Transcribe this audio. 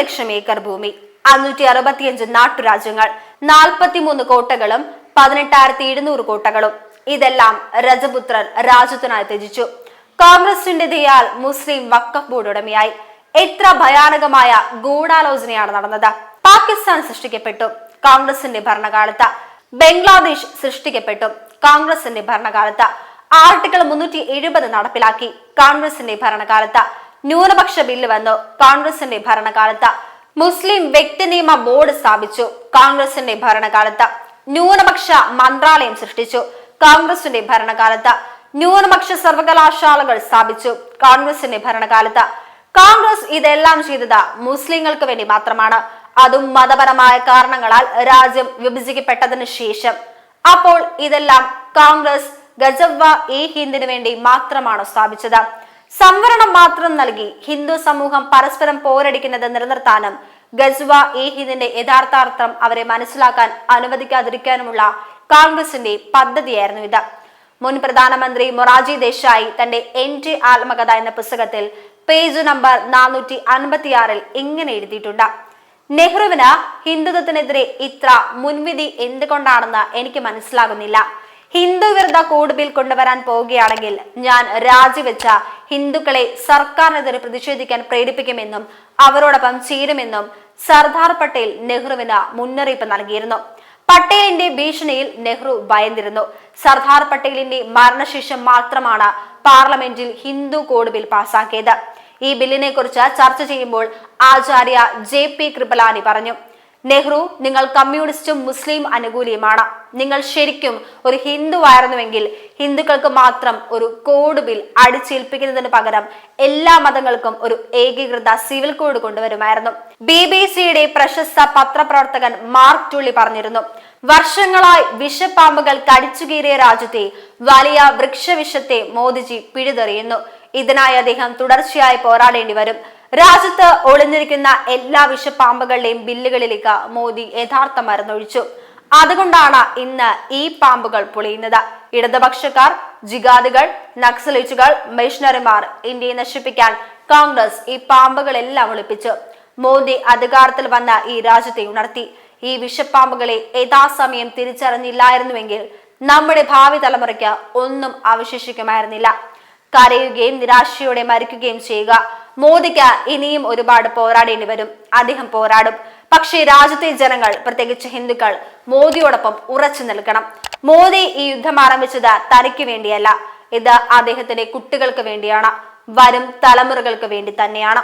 ലക്ഷം acre ഭൂമി അഞ്ഞൂറ്റി അറുപത്തിയഞ്ച് നാട്ടുരാജ്യങ്ങൾ നാൽപ്പത്തിമൂന്ന് കോട്ടകളും പതിനെട്ടായിരത്തി എഴുന്നൂറ് കോട്ടകളും. ഇതെല്ലാം രജപുത്രൻ രാജ്യത്തിനായി ത്യജിച്ചു. കോൺഗ്രസിന്റെ ദയാൽ മുസ്ലിം വക്കഫ് ബോർഡ് ഉടമയായി എത്ര ഭയാനകമായ ഗൂഢാലോചനയാണ് നടന്നത്. പാകിസ്ഥാൻ സൃഷ്ടിക്കപ്പെട്ടു. കോൺഗ്രസിന്റെ ഭരണകാലത്ത് ബംഗ്ലാദേശ് സൃഷ്ടിക്കപ്പെട്ടു. കോൺഗ്രസിന്റെ ഭരണകാലത്ത് ആർട്ടിക്കിൾ മുന്നൂറ്റി എഴുപത് നടപ്പിലാക്കി. കോൺഗ്രസിന്റെ ഭരണകാലത്ത് ന്യൂനപക്ഷ ബില്ല് വന്നു. കോൺഗ്രസിന്റെ ഭരണകാലത്ത് മുസ്ലിം വ്യക്തി നിയമ ബോർഡ് സ്ഥാപിച്ചു. കോൺഗ്രസിന്റെ ഭരണകാലത്ത് ന്യൂനപക്ഷ മന്ത്രാലയം സൃഷ്ടിച്ചു. കോൺഗ്രസിന്റെ ഭരണകാലത്ത് ന്യൂനപക്ഷ സർവകലാശാലകൾ സ്ഥാപിച്ചു. കോൺഗ്രസിന്റെ ഭരണകാലത്ത് കോൺഗ്രസ് ഇതെല്ലാം ചെയ്തത് മുസ്ലിങ്ങൾക്ക് വേണ്ടി മാത്രമാണ്. അതും മതപരമായ കാരണങ്ങളാൽ രാജ്യം വിഭജിക്കപ്പെട്ടതിന് ശേഷം. അപ്പോൾ ഇതെല്ലാം കോൺഗ്രസ് ഗജവ ഇ ഹിന്ദിനു വേണ്ടി മാത്രമാണ് സ്ഥാപിച്ചത്? സംവരണം മാത്രം നൽകി ഹിന്ദു സമൂഹം പരസ്പരം പോരടിക്കുന്നത് നിലനിർത്താനും ഗസ്വ ഈ ഹിന്ദിന്റെ യഥാർത്ഥാർത്ഥം അവരെ മനസ്സിലാക്കാൻ അനുവദിക്കാതിരിക്കാനുമുള്ള കോൺഗ്രസിന്റെ പദ്ധതിയായിരുന്നു ഇത്. മുൻ പ്രധാനമന്ത്രി മൊറാജി ദേശായി തന്റെ എൻ ടി ആത്മകഥ എന്ന പുസ്തകത്തിൽ പേജ് നമ്പർ നാനൂറ്റി അൻപത്തിയാറിൽ ഇങ്ങനെ എഴുതിയിട്ടുണ്ട്. നെഹ്റുവിന് ഹിന്ദുത്വത്തിനെതിരെ ഇത്ര മുൻവിധി എന്തുകൊണ്ടാണെന്ന് എനിക്ക് മനസ്സിലാകുന്നില്ല. ഹിന്ദു വിരുദ്ധ കോഡ് ബിൽ കൊണ്ടുവരാൻ പോവുകയാണെങ്കിൽ ഞാൻ രാജിവെച്ച ഹിന്ദുക്കളെ സർക്കാരിനെതിരെ പ്രതിഷേധിക്കാൻ പ്രേരിപ്പിക്കുമെന്നും അവരോടൊപ്പം ചേരുമെന്നും സർദാർ പട്ടേൽ നെഹ്റുവിന് മുന്നറിയിപ്പ് നൽകിയിരുന്നു. പട്ടേലിന്റെ ഭീഷണിയിൽ നെഹ്റു ഭയന്നിരുന്നു. സർദാർ പട്ടേലിന്റെ മരണശേഷം മാത്രമാണ് പാർലമെന്റിൽ ഹിന്ദു കോഡ് ബിൽ പാസാക്കിയത്. ഈ ബില്ലിനെ കുറിച്ച് ചർച്ച ചെയ്യുമ്പോൾ ആചാര്യ ജെ പി കൃപലാനി പറഞ്ഞു. നെഹ്റു നിങ്ങൾ കമ്മ്യൂണിസ്റ്റും മുസ്ലിം അനുകൂലിയുമാണ്. നിങ്ങൾ ശരിക്കും ഒരു ഹിന്ദു ആയിരുന്നുവെങ്കിൽ ഹിന്ദുക്കൾക്ക് മാത്രം ഒരു കോഡ് ബിൽ അടിച്ചേൽപ്പിക്കുന്നതിന് പകരം എല്ലാ മതങ്ങൾക്കും ഒരു ഏകീകൃത സിവിൽ കോഡ് കൊണ്ടുവരുമായിരുന്നു. ബി ബി സിയുടെ പ്രശസ്ത പത്രപ്രവർത്തകൻ മാർക്ക് ടുള്ളി പറഞ്ഞിരുന്നു വർഷങ്ങളായി വിഷപ്പാമ്പുകൾ കടിച്ചുകീറിയ രാജ്യത്തെ വലിയ വൃക്ഷവിഷത്തെ മോദിജി പിഴുതെറിയുന്നു. ഇതിനായി അദ്ദേഹം തുടർച്ചയായി പോരാടേണ്ടി വരും. രാജ്യത്ത് ഒളിഞ്ഞിരിക്കുന്ന എല്ലാ വിഷപ്പാമ്പുകളുടെയും ബില്ലുകളിലേക്ക് മോദി യഥാർത്ഥ മരുന്നൊഴിച്ചു. അതുകൊണ്ടാണ് ഇന്ന് ഈ പാമ്പുകൾ പൊളിയുന്നത്. ഇടതുപക്ഷക്കാർ ജിഗാദികൾ നക്സലിറ്റുകൾ മിഷണറിമാർ ഇന്ത്യയെ നശിപ്പിക്കാൻ കോൺഗ്രസ് ഈ പാമ്പുകളെല്ലാം ഒളിപ്പിച്ചു. മോദി അധികാരത്തിൽ വന്ന ഈ രാജ്യത്തെ ഉണർത്തി. ഈ വിഷപ്പാമ്പുകളെ യഥാസമയം തിരിച്ചറിഞ്ഞില്ലായിരുന്നുവെങ്കിൽ നമ്മുടെ ഭാവി തലമുറയ്ക്ക് ഒന്നും അവശേഷിക്കുമായിരുന്നില്ല. കരയുകയും നിരാശയോടെ മരിക്കുകയും ചെയ്യുക. മോദിക്ക് ഇനിയും ഒരുപാട് പോരാടേണ്ടി വരും. അദ്ദേഹം പോരാടും. പക്ഷേ രാജ്യത്തെ ജനങ്ങൾ പ്രത്യേകിച്ച് ഹിന്ദുക്കൾ മോദിയോടൊപ്പം ഉറച്ചു നിൽക്കണം. മോദി ഈ യുദ്ധം ആരംഭിച്ചത് തനിക്ക് വേണ്ടിയല്ല. ഇത് അദ്ദേഹത്തിന്റെ കുട്ടികൾക്ക് വേണ്ടിയാണ്. വരും തലമുറകൾക്ക് വേണ്ടി തന്നെയാണ്.